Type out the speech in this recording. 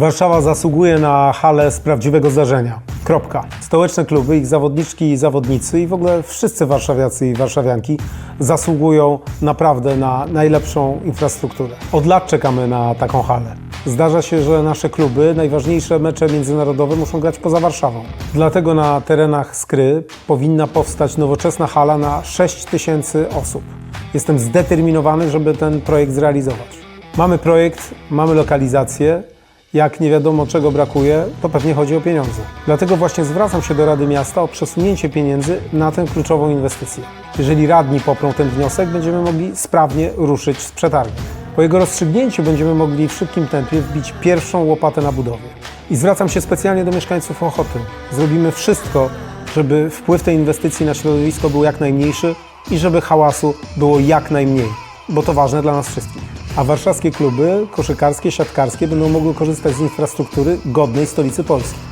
Warszawa zasługuje na halę z prawdziwego zdarzenia. Kropka. Stołeczne kluby, ich zawodniczki i zawodnicy i w ogóle wszyscy warszawiacy i warszawianki zasługują naprawdę na najlepszą infrastrukturę. Od lat czekamy na taką halę. Zdarza się, że nasze kluby, najważniejsze mecze międzynarodowe muszą grać poza Warszawą. Dlatego na terenach Skry powinna powstać nowoczesna hala na 6 tysięcy osób. Jestem zdeterminowany, żeby ten projekt zrealizować. Mamy projekt, mamy lokalizację. Jak nie wiadomo czego brakuje, to pewnie chodzi o pieniądze. Dlatego właśnie zwracam się do Rady Miasta o przesunięcie pieniędzy na tę kluczową inwestycję. Jeżeli radni poprą ten wniosek, będziemy mogli sprawnie ruszyć z przetargiem. Po jego rozstrzygnięciu będziemy mogli w szybkim tempie wbić pierwszą łopatę na budowie. I zwracam się specjalnie do mieszkańców Ochoty. Zrobimy wszystko, żeby wpływ tej inwestycji na środowisko był jak najmniejszy i żeby hałasu było jak najmniej, bo to ważne dla nas wszystkich. A warszawskie kluby koszykarskie, siatkarskie będą mogły korzystać z infrastruktury godnej stolicy Polski.